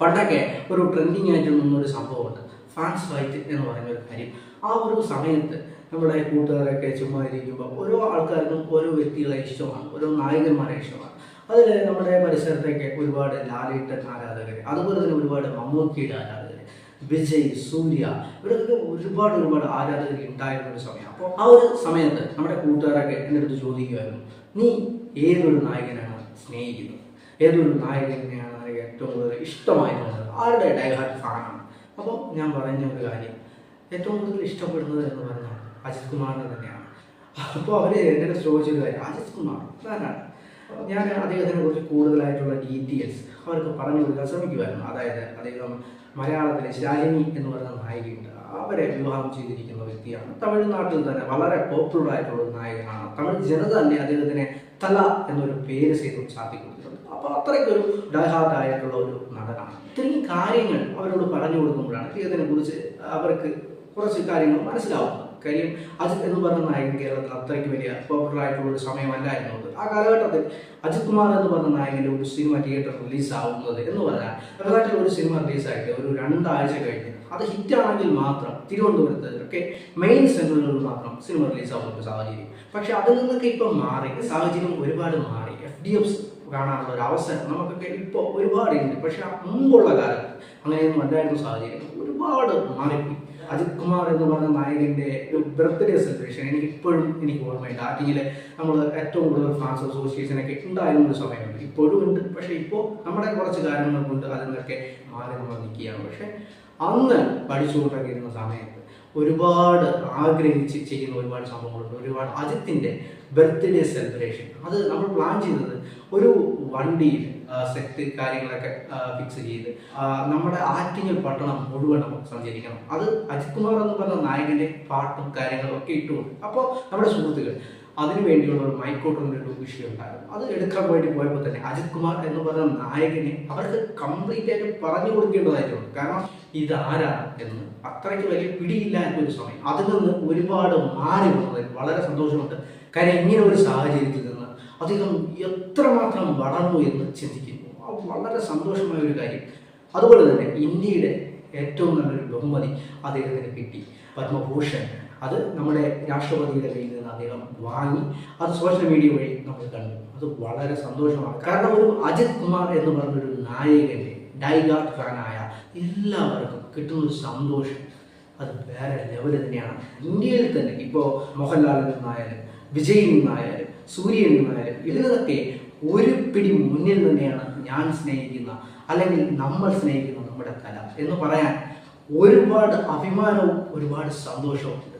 പണ്ടൊക്കെ ഒരു ട്രെൻഡിങ് ആയിട്ട് നിന്നൊരു സംഭവമുണ്ട്. ഫാൻസ് ഫൈറ്റ് എന്ന് പറയുന്ന ഒരു കാര്യം. ആ ഒരു സമയത്ത് നമ്മുടെ കൂട്ടുകാരൊക്കെ ചുമ്മാ ഇരിക്കുമ്പോൾ ഓരോ ആൾക്കാർക്കും ഓരോ വ്യക്തികളെ ഇഷ്ടമാണ്. ഓരോ നായകന്മാരെ ഇഷ്ടമാണ്. അതിൽ നമ്മുടെ പരിസരത്തൊക്കെ ഒരുപാട് ലാലേട്ടൻ ആരാധകർ അതുപോലെ തന്നെ ഒരുപാട് മമ്മൂക്കിയുടെ ആരാധകർ വിജയ് സൂര്യ ഇവരൊക്കെ ഒരുപാട് ഒരുപാട് ആരാധകർ ഉണ്ടായിരുന്ന ഒരു സമയം. അപ്പോൾ ആ ഒരു സമയത്ത് നമ്മുടെ കൂട്ടുകാരൊക്കെ എന്റെ അടുത്ത് ചോദിക്കുമായിരുന്നു നീ ഏതൊരു നായകനാണ് സ്നേഹിക്കുന്നത്? ഏതൊരു നായകനെയാണ് ഇഷ്ടമായിരുന്നത് ആരുടെ ഡൈഹാർട്ട് ഫാനാണ് അപ്പോൾ ഞാൻ പറഞ്ഞ ഒരു കാര്യം. ഏറ്റവും കൂടുതൽ ഇഷ്ടപ്പെടുന്നത് എന്ന് പറഞ്ഞാൽ അജിത് കുമാറിനെ തന്നെയാണ്. അപ്പോൾ അവർ എന്റെ അടുത്ത് കാര്യം. അജിത് കുമാർ ആരാണ് ഞാൻ അദ്ദേഹത്തിനെ കുറിച്ച് കൂടുതലായിട്ടുള്ള ഡീറ്റെയിൽസ് അവർക്ക് പറഞ്ഞു കൊടുക്കാൻ ശ്രമിക്കുമായിരുന്നു. അതായത് അദ്ദേഹം മലയാളത്തിലെ ശാലിനി എന്ന് പറയുന്ന നായികയുണ്ട്. അവരെ വിവാഹം ചെയ്തിരിക്കുന്ന വ്യക്തിയാണ്. തമിഴ്നാട്ടിൽ തന്നെ വളരെ പോപ്പുലർ ആയിട്ടുള്ള നായകനാണ്. തമിഴ് ജനത തന്നെ അദ്ദേഹത്തിനെ തല എന്നൊരു പേര് ചെയ്തും ചാത്തി കൊടുത്തിട്ടുണ്ട്. അപ്പോൾ അത്രയ്ക്കൊരു ആയിട്ടുള്ള ഒരു നടനാണ്. ഇത്രയും കാര്യങ്ങൾ അവരോട് പറഞ്ഞു കൊടുക്കുമ്പോഴാണ് അദ്ദേഹത്തിനെ കുറിച്ച് അവർക്ക് കുറച്ച് കാര്യങ്ങൾ മനസ്സിലാവും. കാര്യം അജിത് എന്ന് പറഞ്ഞ നായകൻ കേരളത്തിൽ അത്രയ്ക്ക് വലിയ പോപ്പുലർ ആയിട്ടുള്ള ഒരു സമയമല്ലായിരുന്നു അത്. ആ കാലഘട്ടത്തിൽ അജിത് കുമാർ എന്ന് പറഞ്ഞ നായകന്റെ ഒരു സിനിമ തിയേറ്റർ റിലീസ് ആവുന്നത് എന്ന് പറഞ്ഞാൽ റിലാറ്റീവ് ഒരു സിനിമ റിലീസായിട്ട് ഒരു രണ്ടാഴ്ച കഴിഞ്ഞ് അത് ഹിറ്റാണെങ്കിൽ മാത്രം തിരുവനന്തപുരത്ത് ഒക്കെ മെയിൻ സെന്ററുകളിൽ മാത്രം സിനിമ റിലീസ് ആവുന്ന ഒരു സാഹചര്യം. പക്ഷെ അതിൽ നിന്നൊക്കെ ഇപ്പം മാറി സാഹചര്യം ഒരുപാട് മാറി. എഫ് ഡി എഫ് കാണാനുള്ള ഒരു അവസരം നമുക്കൊക്കെ ഇപ്പോൾ ഉണ്ട് പക്ഷെ മുമ്പുള്ള കാലത്ത് അങ്ങനെയൊന്നും അല്ലായിരുന്നു സാഹചര്യം ഒരുപാട് മാറിപ്പോയി. അജിത് കുമാർ എന്ന് പറഞ്ഞ നായകന്റെ ഒരു ബർത്ത്ഡേ സെലിബ്രേഷൻ എനിക്ക് ഇപ്പോഴും എനിക്ക് ഓർമ്മയുണ്ട്. ആറ്റിങ്ങിലെ നമ്മൾ ഏറ്റവും കൂടുതൽ ഫാൻസ് അസോസിയേഷൻ ഒക്കെ ഉണ്ടായിരുന്ന ഒരു സമയമുണ്ട്. ഇപ്പോഴും ഉണ്ട്. പക്ഷേ ഇപ്പോൾ നമ്മുടെ കുറച്ച് കാരണങ്ങൾ കൊണ്ട് അതിൽ നിന്നൊക്കെ മാറി നമ്മൾ നിൽക്കുകയാണ്. പക്ഷെ അന്ന് പഠിച്ചുകൊണ്ടൊക്കെ ഇരുന്ന സമയത്ത് ഒരുപാട് ആഗ്രഹിച്ച് ചെയ്യുന്ന ഒരുപാട് സംഭവങ്ങളുണ്ട്. ഒരുപാട് അജിത്തിന്റെ ബർത്ത്ഡേ സെലിബ്രേഷൻ. അത് നമ്മൾ പ്ലാൻ ചെയ്തത് ഒരു വണ്ടിയിൽ സെറ്റ് കാര്യങ്ങളൊക്കെ ഫിക്സ് ചെയ്ത് നമ്മുടെ ആറ്റിങ്ങൽ പട്ടണം മുഴുവൻ നമുക്ക് സഞ്ചരിക്കണം. അത് അജിത് കുമാർ എന്ന് പറഞ്ഞ നായകന്റെ പാട്ടും കാര്യങ്ങളും ഒക്കെ ഇട്ടുകൊണ്ട്. അപ്പോൾ നമ്മുടെ സുഹൃത്തുക്കൾ അതിനു വേണ്ടിയുള്ള ഒരു മൈക്കോട്ടിന്റെ ഒരു വിഷയം ഉണ്ടായിരുന്നു. അത് എടുക്കാൻ വേണ്ടി പോയപ്പോൾ തന്നെ അജിത് കുമാർ എന്ന് പറയുന്ന നായകനെ അവർക്ക് കംപ്ലീറ്റ് ആയിട്ട് പറഞ്ഞു കൊടുക്കേണ്ടതായിട്ടുണ്ട്. കാരണം ഇതാരാണ് എന്ന് അത്രയ്ക്ക് വലിയ പിടിയില്ലാത്ത ഒരു സമയം. അതിൽ നിന്ന് ഒരുപാട് മാറി വന്നതിൽ വളരെ സന്തോഷമുണ്ട്. കാര്യം ഇങ്ങനെ ഒരു സാഹചര്യത്തിൽ നിന്ന് അദ്ദേഹം എത്രമാത്രം വളർന്നു എന്ന് ചിന്തിക്കുന്നു. വളരെ സന്തോഷമായ ഒരു കാര്യം. അതുപോലെ തന്നെ ഇന്ത്യയുടെ ഏറ്റവും നല്ലൊരു ബഹുമതി അദ്ദേഹത്തിന് കിട്ടി. പത്മഭൂഷൺ അത് നമ്മുടെ രാഷ്ട്രപതിയുടെ കയ്യിൽ നിന്ന് അദ്ദേഹം വാങ്ങി. അത് സോഷ്യൽ മീഡിയ വഴി നമ്മൾ കണ്ടു. അത് വളരെ സന്തോഷമാണ്. കാരണം ഒരു അജിത് കുമാർ എന്ന് പറഞ്ഞൊരു നായകന്റെ ഡൈഗാർഡ് ഫാനായ എല്ലാവർക്കും കിട്ടുന്ന ഒരു സന്തോഷം. അത് വേറെ ലെവൽ തന്നെയാണ്. ഇന്ത്യയിൽ തന്നെ ഇപ്പോൾ മോഹൻലാലിൽ നിന്നായാലും വിജയിൽ നിന്നായാലും സൂര്യയിൽ നിന്നായാലും ഇതിൽ നിന്നൊക്കെ ഒരു പിടി മുന്നിൽ തന്നെയാണ് ഞാൻ സ്നേഹിക്കുന്ന അല്ലെങ്കിൽ നമ്മൾ സ്നേഹിക്കുന്ന നമ്മുടെ കല. എന്ന് പറയാൻ ഒരുപാട് അഭിമാനവും ഒരുപാട് സന്തോഷവും